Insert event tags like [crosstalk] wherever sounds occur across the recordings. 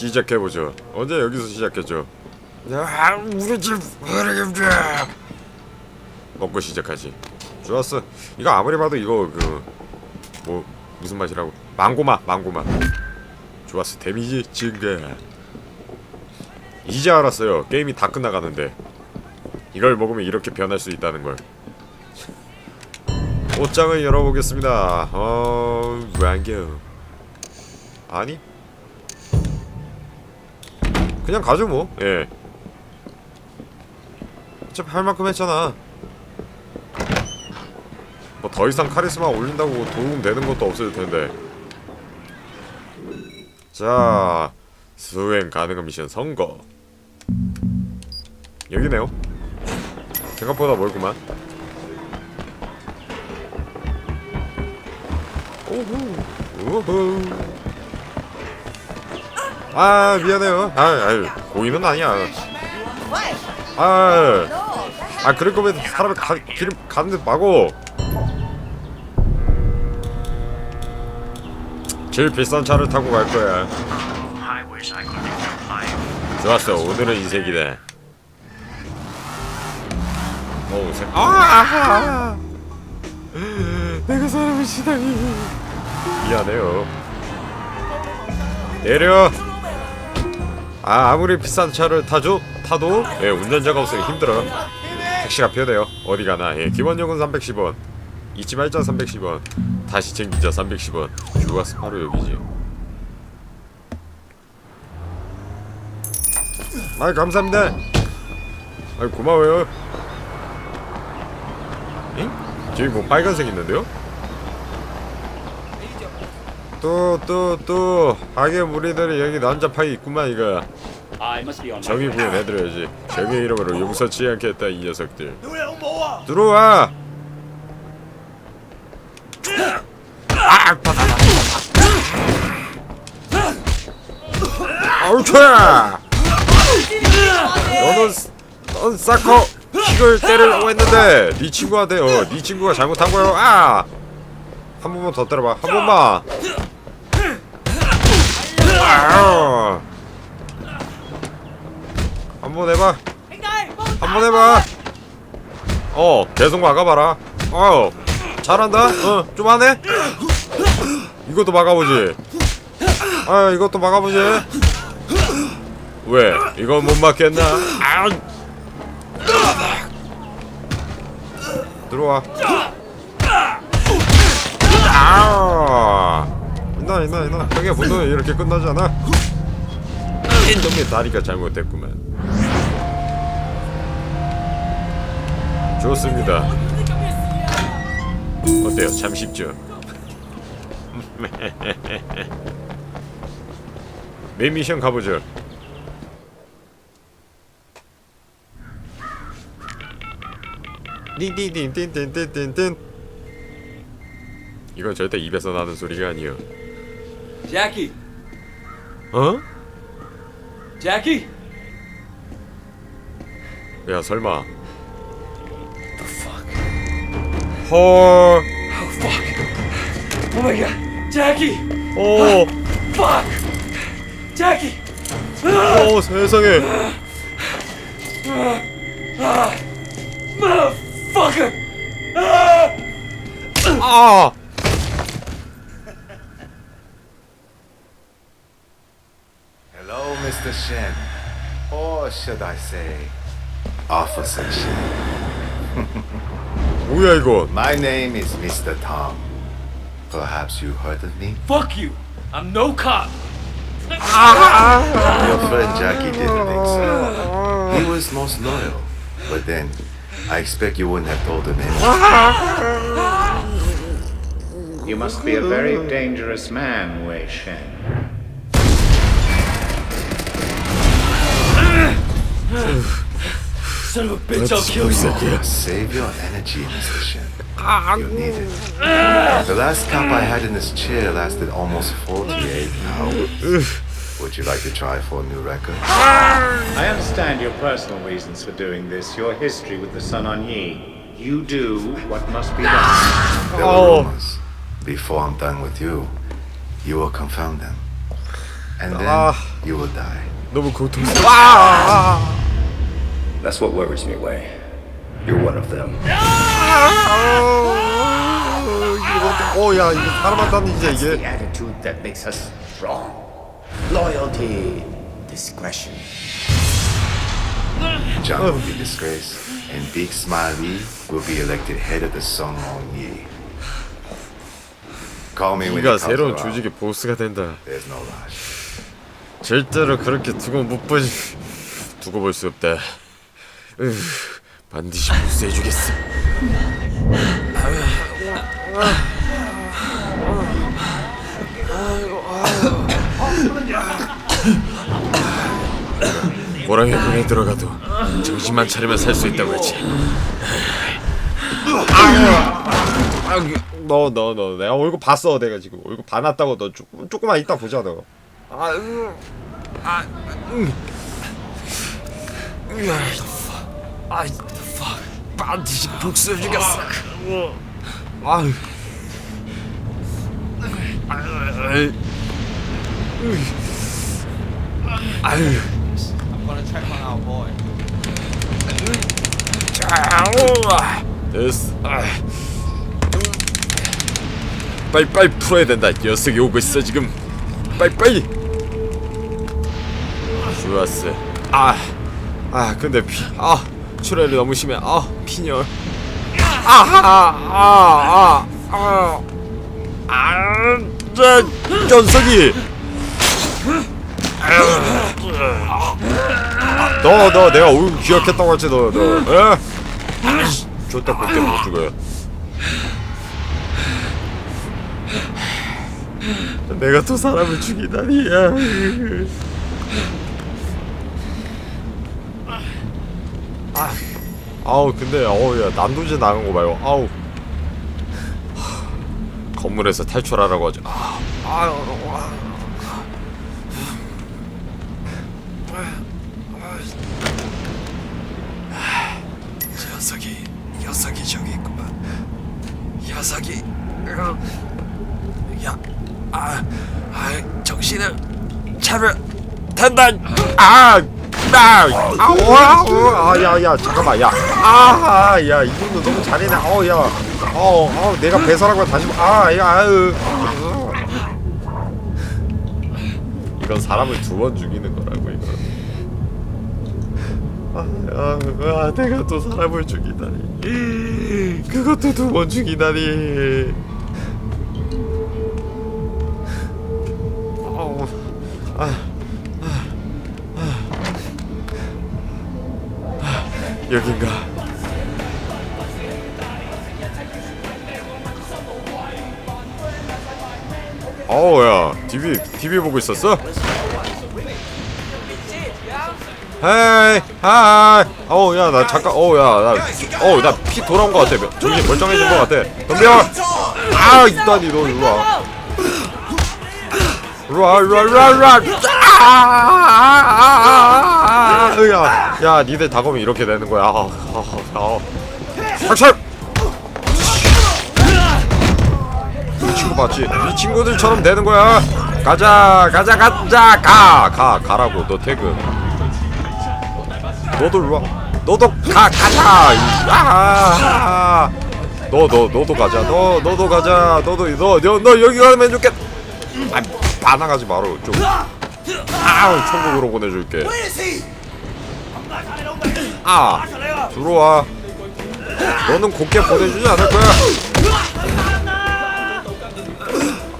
시작해보죠. 언제 여기서 시작했죠? 야, 우리 집 흐르겠다. 먹고 시작하지. 좋았어. 이거 아무리 봐도 이거 그 뭐 무슨 맛이라고? 망고 맛, 망고 맛. 좋았어. 데미지 증가. 이제 알았어요. 게임이 다 끝나가는데 이걸 먹으면 이렇게 변할 수 있다는 걸. 옷장을 열어보겠습니다. 어, 랑겨. 아니? 그냥 가죠 뭐. 예. 어차피 할 만큼 했잖아. 뭐 더 이상 카리스마 올린다고 도움 되는 것도 없을 텐데. 자, 수행 가능한 미션 성공. 여기네요. 생각보다 멀구만. 오호, 오호. 아 미안해요. 아, 아유 고인은 아니야. 아, 아 그럴 거면 사람이 가, 길 가는 데 마고. 제일 비싼 차를 타고 갈 거야. 좋았어. 오늘은 인색이다. 어우, 세... 아, 아, 내가 사람을 치다니. 미안해요. 내려. 아, 아무리 비싼 차를 타죠, 타도 예, 운전자가 없으니 힘들어. 택시가 필요해요. 어디 가나. 예, 기본 요금 310원. 잊지 말자 310원. 다시 챙기자 310원. 좋았어. 바로 여기지. 아 감사합니다. 아 고마워요. 엥? 저기 뭐 빨간색 있는데요? 또 또 또. 악의 무리들이 여기 난잡하게 있구만 이거. 정의. 구현해드려야지. 정의 이름으로 용서치 않겠다 이 녀석들. 들어와! 아, 아우 차 너는 넌 사커 킥을 때리려고 했는데 네 친구한테 어네 친구가 잘못한 거요 아한 번만 더 때려봐. 한 번만 아우. 한번 해봐. 한번 해봐. 어 계속 막아봐라. 어 잘한다. 어 좀 하네 이것도 막아보지. 아 이것도 막아보지. 왜? 이건 못 막겠나? 아 들어와. 아 있나 있나 있나. 형의 분노는 이렇게 끝나지 않아. 인동의 다리가 잘못됐구만. 좋습니다. 어때요? 참 쉽죠? [laughs] 메인 미션 가보죠. 띵띵띵띵띵띵띵. 이건 절대 입에서 나는 소리가 아니요 Jackie, 어? Jackie. 야 설마 The fuck? 헐 Oh fuck! Oh my god, Jackie! 오, Fuck! Jackie! 오 세상에 Motherfucker! 아 Hello, Mr. Shen. Or should I say, Officer Shen. [laughs] 뭐야 이거 My name is Mr. Tom. Perhaps you heard of me? Fuck you! I'm no cop! [laughs] Your friend Jackie didn't think so. He was most loyal. But then, I expect you wouldn't have told him anything. You must be a very dangerous man, Wei Shen. Son of a bitch, I'll kill you! Save your energy, Mr. Shen. You need it. The last cop I had in this chair lasted almost 48 hours. Would you like to try for a new record? I understand your personal reasons for doing this, your history with the Sun On Yi. You do what must be done. There were Oh. rumors. rumors. Before I'm done with you, you will confirm them. 哦 You'll need it. The last cop I had in this chair lasted almost 48 hours. Would you like to try for a new record? I understand your personal reasons for doing this, your history with the Sun On Yi. You do what must be done. There were rumors. Before I'm done with you, you will confirm them. and then Ah. you will die. 너무 고통스러워. 아! That's what worries me, Wei. You're one of them. 어야 이거 사람한테는 이제 That's the 이게 attitude that makes us strong. Loyalty, discretion. Jiang will be disgraced, and Big Smile Lee will be elected head of the Song On Yi. Call me when 네가 it comes 새로운 around. 조직의 보스가 된다. There's no rush. 절대로 그렇게 두고 못 보지. 두고 볼 수 없다. 으, 반드시 복수해주겠어. 호랑이 군에 들어가도 정신만 차리면 살 수 있다고 했지. 너 너 너 내가 얼굴 봤어 내가 지금 얼굴 봐놨다고 너 조금 조금만 이따 보자 너. 아, 으. 아, 음. 아, fuck. 반드시 복수해 주겠어. 아유. 아유. 아유. 됐어. 아. 빨리빨리 풀어야 된다. 녀석이 오고 있어 지금. 빨리빨리. 좋았어. 아, 아 근데 피, 아 출혈이 너무 심해. 아 빈혈. 아하, 아, 아, 아, 아, 저 녀석이. 너, 너, 내가 오 기억했다고 했지, 너, 너. 에? 아이씨, 좋다, 그때 못 죽어요. 내가 또 사람을 죽이다니. 야. 아우 근데 어우 야 난도질 나간 거 봐요 아우 하, 건물에서 탈출하라고 하죠 아, 아유 와. 녀석이 녀석이 저기 있구만 녀석이 야, 아, 아, 정신을 차려 된다. 아, 나, 아우, 아우, 아, 야, 야, 잠깐만, 야, 아, 야, 이 정도 너무 잘해네. 어, 야, 어, 어, 내가 배설하고 다시, 아, 야, 아유. 이건 사람을 두 번 죽이는 거라고 이거. 아, 아, 아, 내가 또 사람을 죽이다니. 그것도 두 번 죽이다니. 여긴가? 어우 야, TV TV 보고 있었어? 헤이, 하이. 어우 야, 나 잠깐, 어우 야, 나, 어우 나 피 돌아온 것 같아. 정신 멀쩡해진 것 같아. 덤벼. 아, 이따니 너 일로 와. 라라라라 야, 야, 니들 다가오면 이렇게 되는 거야. 아, 아, 아. 학살. 이 친구 맞지? 이 친구들처럼 되는 거야. 가자, 가자, 가자, 가, 가, 가라고. 너 퇴근. 너도 일로 와. 너도 가, 가자. 이- 아, 너, 너, 너도 가자. 너, 너도 가자. 너도, 너, 너, 너 여기 가면 좋겠. 아, 반항하지 마라 좀. 아우 천국으로 보내줄게. 아 들어와. 너는 곱게 보내주지 않을 거야.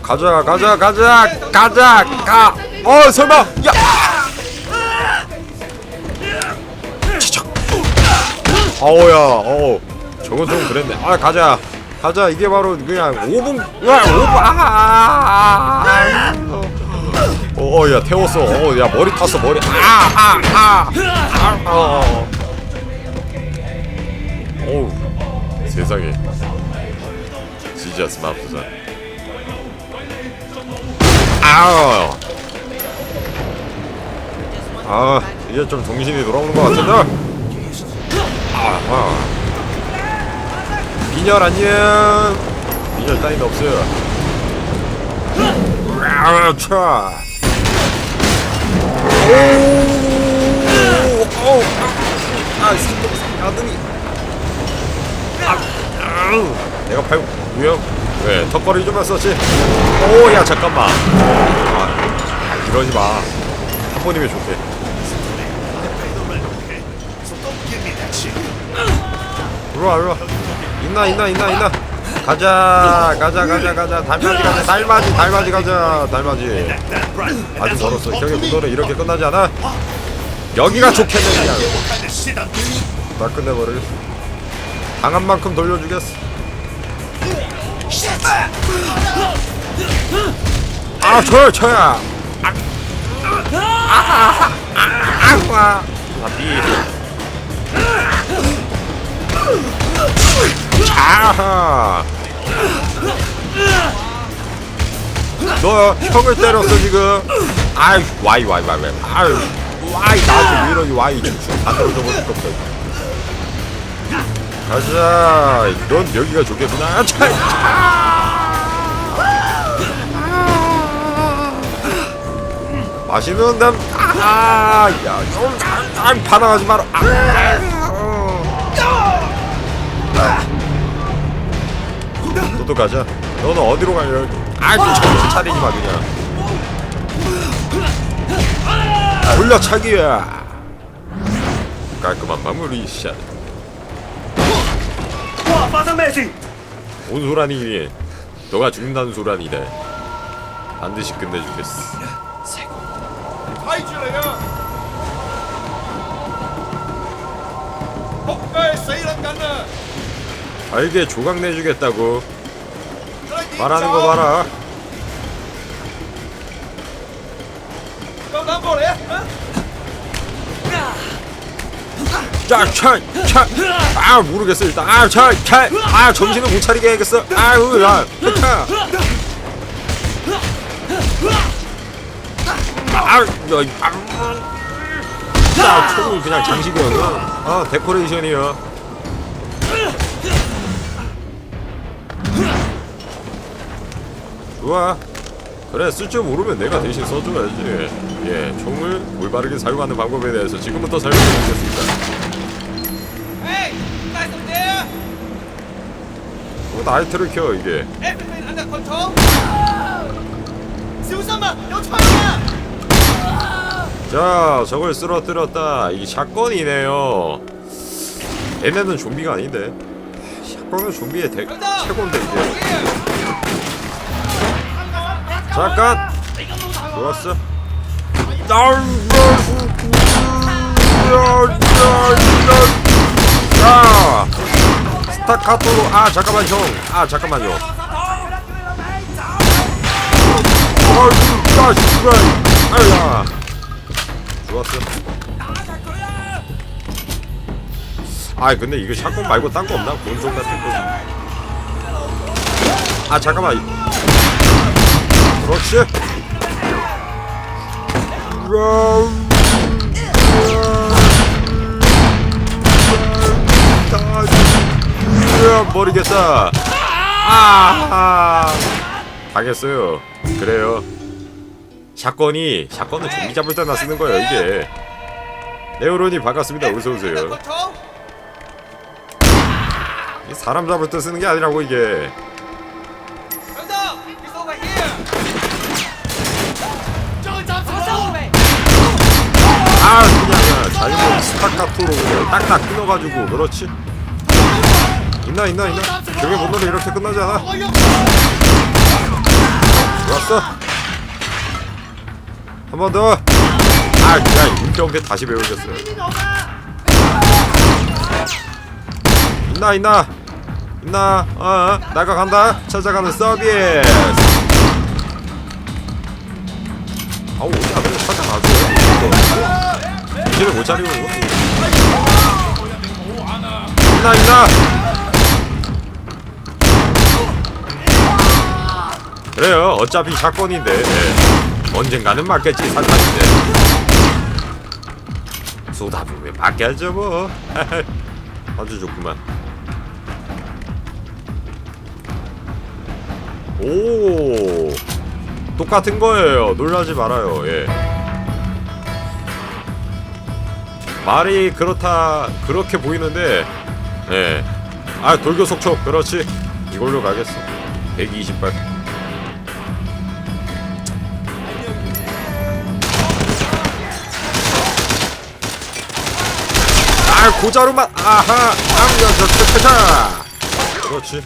가자 가자 가자 가자 가. 어 설마 야. 어우야 어 저건 좀 그랬네. 아 가자. 가자 이게 바로 그냥 5분 야 5분 아 어야 태웠어 어야 머리 탔어 머리 아아아아 어. 어우 세상에. 진짜 스마프사 아우. 아 이제 좀 정신이 돌아오는 것 같은데? 아하. 빈혈 안녕 빈혈 따위는 없어요. 아, 차. 오, 아, 삼 아드니. 아, 아우. 내가 팔 무형 왜 턱걸이 좀 했었지? 오, 야 잠깐만. 아, 이러지 마. 한 번이면 좋게. 일로와 일로와 있나 있나 있나 있나 가자 가자 가자 가자 달맞이 가자 달맞이 달맞이 가자 달맞이 아주 멀었어 형의 분노는 이렇게 끝나지 않아 여기가 좋겠네 그냥 나 끝내버리겠어 당한 만큼 돌려주겠어. 아 저요 저야 아아아아아 아하. 너 형을 때렸어 지금. 아이 와이 와이 와이 와이. 아유 와이 나한테 왜 이러니? 와이 지금 반대로 접어줄 겁니다 가자 넌 여기가 좋겠구나 차, 맛있는 냄 아야 아, 반항하지 마라 아, 너도 가자. 너는 어디로 가려? 아, 좀 정신 차리지 마 그냥. 돌려차기야. 깔끔한 마무리 샷. 와, 파산매시! 뭔 소란이 너가 죽는다는 소란이래 반드시 끝내주겠어. 알게 조각 내주겠다고. 말하는 거 봐라. 자, 차, 차, 아 모르겠어 일단, 아, 차, 차, 아 정신을 못 차리게 해야겠어. 아유, 야, 차. 아, 야, 아, 자, 총은 그냥 장식이었나? 아, 데코레이션이야. 좋아. 그래, 쓸 줄 모르면 내가 대신 써줘야지. 예, 총을 올바르게 사용하는 방법에 대해서 지금부터 설명드리겠습니다. 뭐 나이트를 켜 이게. 에프맨 안나 컨터 세우삼마 여차하냐 자 저걸 쓰러뜨렸다. 이게 샷건이네요. 얘네는 좀비가 아닌데. 샷건은 좀비의 대, 최고인데 이게. 잠깐! 좋았어. 나이스 스타카토. 아 잠깐만 형. 아 잠깐만요. 아유, 야, 씨발. 아유야. 좋았어. 아 근데 이거 샷건 말고 딴 거 없나? 본종 같은 거. 아 잠깐만. 그렇지. 모르겠어. 아, 당했어요. 그래요. 샷건이 샷건은 좀비 잡을 때나 쓰는 거예요 이게. 네오론이 반갑습니다. 어서 오세요. 사람 잡을 때 쓰는 게 아니라고 이게. 아 그냥, 그냥 자기도 스타카토로 그냥 딱딱 끊어가지고 그렇지. 있나 있나 있나. 저게 못 노래 이렇게? 我用。 좋았어. 한 번 더. 아 그냥 인격에 다시 배우겠어요. 있나 있나 있나 어, 어 나가 간다 찾아가는 서비스 아우 아들 찾아가줘요 정신을 못 차리고 있나 있나 그래요. 어차피 사건인데. 예. 언젠가는 맞겠지 사탄인데. 쏟아 부으면 맞겠죠 뭐? [laughs] 아주 좋구만. 오! 똑같은 거예요. 놀라지 말아요. 예. 말이 그렇다 그렇게 보이는데 예. 아 돌교 속촉 그렇지. 이걸로 가겠어 128 아 고자루만 아하 암연저저저자 그렇지.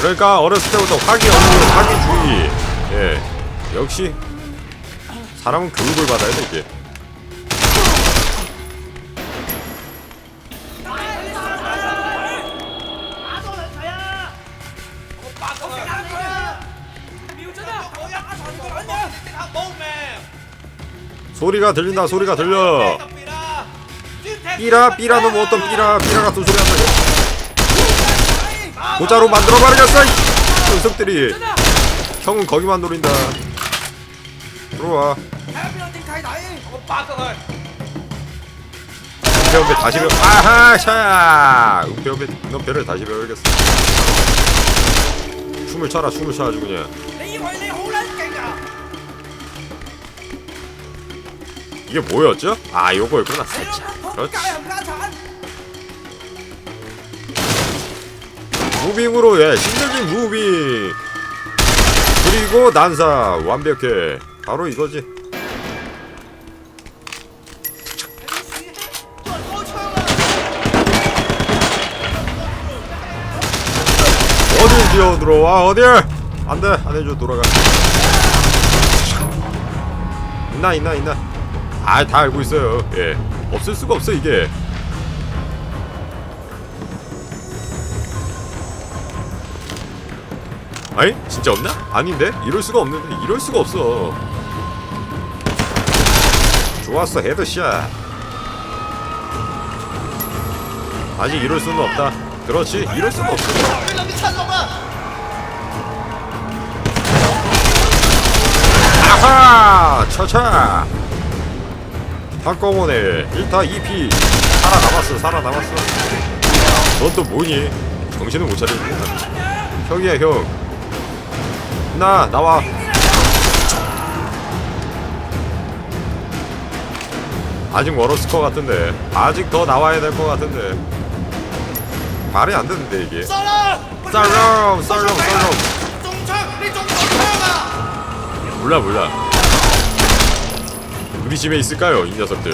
그러니까 어렸을 때부터 화기 없는 화기주의. 예 역시 사람은 교육을 받아야 돼 이게 소리가 들린다 소리가 들려. 삐라 삐라 놈 어떤 삐라. 삐라 같은 소리 한다 고자로 만들어버리겠어 이 녀석들이. 형은 거기만 노린다. 들어와. 은폐연배 다시 배워. 아하 샤. 은폐연배 은폐를 다시 배워야겠어. 춤을 춰라 춤을 춰 아주 그냥 이게 뭐였죠? 아 요거였구나 살짝. 그렇지. 무빙으로 예 신적인 무빙. 그리고 난사. 완벽해. 바로 이거지. 어딜 기어 들어와? 어딜? 안돼. 안해줘. 돌아가. 있나 있나 있나 아 다 알고 있어요. 예. 없을 수가 없어 이게. 아니 진짜 없나? 아닌데? 이럴 수가 없는데. 이럴 수가 없어. 좋았어 헤드샷. 아직 이럴 수는 없다. 그렇지 이럴 수는 없어. 아하! 차차 한꺼번에 1타 2피. 살아남았어 살아남았어. 넌 또 뭐니? 정신을 못 차리는구나 형이야 형나 나와. 아직 멀었을 것 같은데. 아직 더 나와야 될 것 같은데. 말이 안 되는데 이게. 썰렁 썰렁 썰렁 몰라 몰라 우리 집에 있을까요 이 녀석들?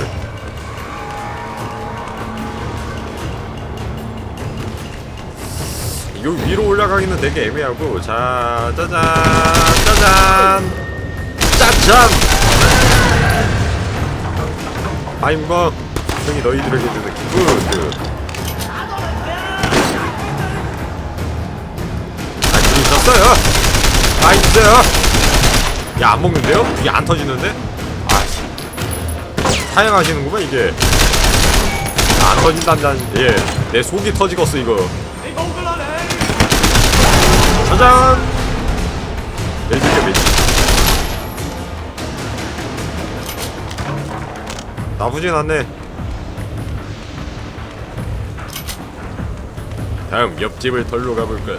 요 위로 올라가기는 되게 애매하고 자 짜잔 짜잔 짜잔! 아임거 형이 너희들에게 주는 기분 아 둘이 졌어요? 아 있어요? 야 안 먹는데요? 이게 안 터지는데? 사양하시는구만 이게. 안 터진다는 예내 속이 터지겠어 이거. 짜잔! 매직이야 매직 나쁘진 않네. 다음 옆집을 털러 가볼까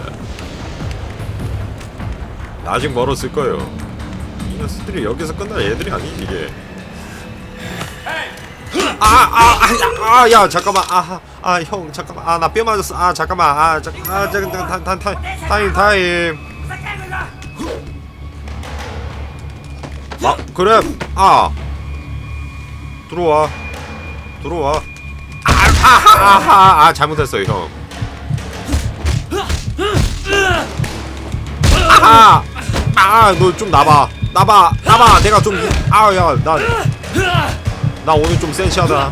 아직 멀었을 거예요. 이 녀석들이 여기서 끝날 애들이 아니지 이게 아아아야 잠깐만. 아아형 잠깐만. 아 나 뼈 맞았어. 아 잠깐만. 아 잠깐 아 잠깐 타임 타임 타임 타임. 아 그래. 아. 들어와. 들어와. 아아아 아, 잘못했어요 형. 아하. 아너 좀 나봐. 나봐. 나봐. 내가 좀 아야 나 나 오늘 좀 센시하다.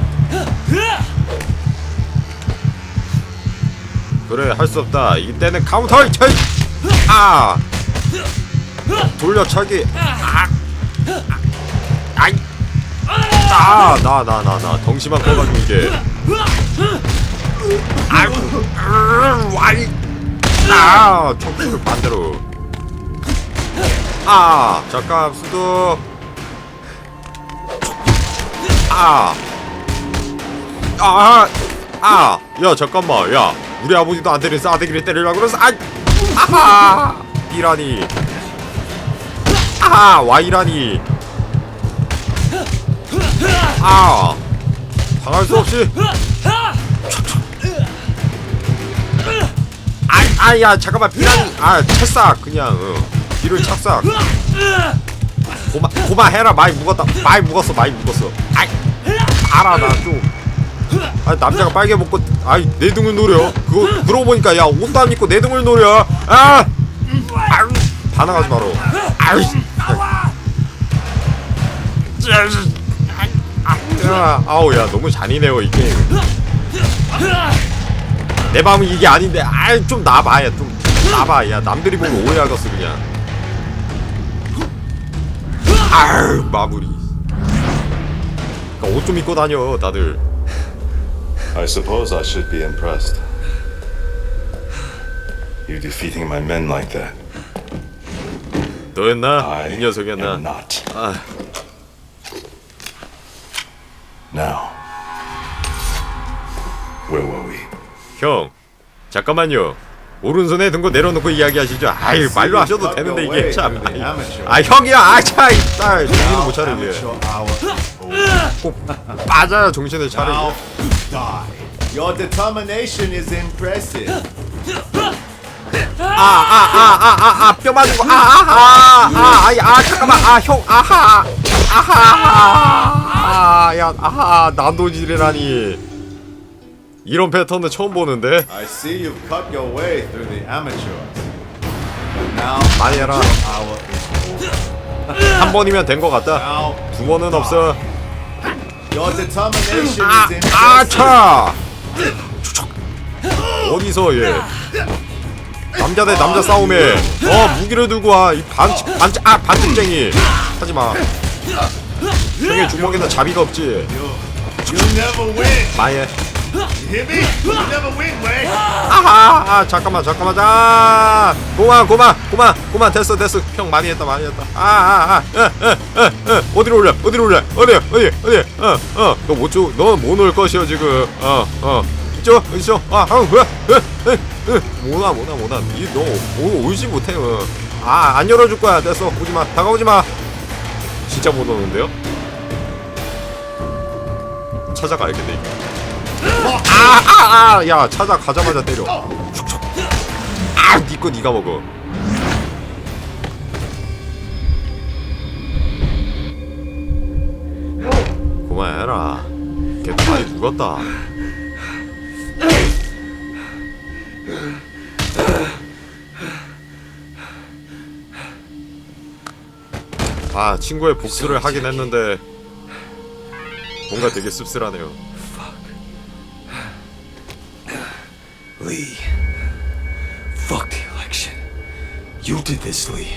그래 할 수 없다. 이때는 카운터 쳐. 아 돌려차기. 아 아이 아나 나 나 나 덩치만 커가지고 이게. 아 와이 아 척추를 반대로. 아 잠깐 수도. 아. 아. 아. 야, 잠깐만. 야. 우리 아버지도 안 때린 싸대기를 때리려고 그래서 아. 아하. B라니. 아하. Y라니. 아 당할 수 없이 아, 아야 잠깐만 비난 아 찰싹 그냥 어. 뒤를 착싹 고마 고마 해라. 많이 묵었다. 많이 묵었어 많이 묵었어. 아이 알아 나좀. 아 남자가 빨개 먹고 아이 내 등을 노려. 그거 그러고 보니까 야 옷도 안 입고 내 등을 노려. 아! 아유, 반항하지 마라. 아이 야, 아우 야 너무 잔인해요 이 게임. 내 마음은 이게 아닌데 아이 좀 나봐 야 좀 나봐. 야 남들이 보면 오해하겠어 그냥 아유 마무리 옷 좀 입고 다녀 다들 I suppose I should be impressed. You defeating my men like that. 너였나? I 이 am 녀석이었나? not. 아, Now, where were we? 형 잠깐만요 오른손에 든 거 내려놓고 이야기하시죠 아이 말로 하셔도 되는데 이게 참 아이, 아 형이야 아차 아, 정신을 못 차리게 꼭 빠져야 정신을 차리게 Your determination is impressive. 아 아 아 아 아 아 뼈 맞은 거 아 아 아 아아 잠깐만 아형 아하 아하 아 야 아하 난도질이라니 이런 패턴은 처음 보는데 I see you've cut your way through the amateurs. But now 많이 해라 한 번이면 된거 같다 now. 두 번은 없어 Your determination 아, is impressive. 아차 어디서 얘 남자 대 남자 싸움에 어 무기를 들고 와이 반칙 반칙 아 반칙쟁이 하지 마 형의 주먹에는 자비가 없지 You never win. 마예 아하 아 잠깐만 잠깐만. 자 고만 고만 고만 고만 됐어 됐어. 형 많이 했다 많이 했다. 아아 아 어디로 올려 어디로 올려? 어디 어디 어디? 어어너 못줘 너못 올 것이여 지금. 어어. 있죠? 있죠? 아형 뭐야? 뭐나 뭐나 뭐나. 이너 울지 못해 아안 열어줄 거야. 됐어. 오지 마. 다가오지 마. 진짜 못 오는데요? 찾아가야겠네 아아 아 야 찾아 가자마자 때려. 촉촉 아니거 니가 먹어. 그만해라. 걔도 많이 죽었다. 아 친구의 복수를 하긴 했는데 뭔가 되게 씁쓸하네요 Lee. Fuck the election. You did this, Lee.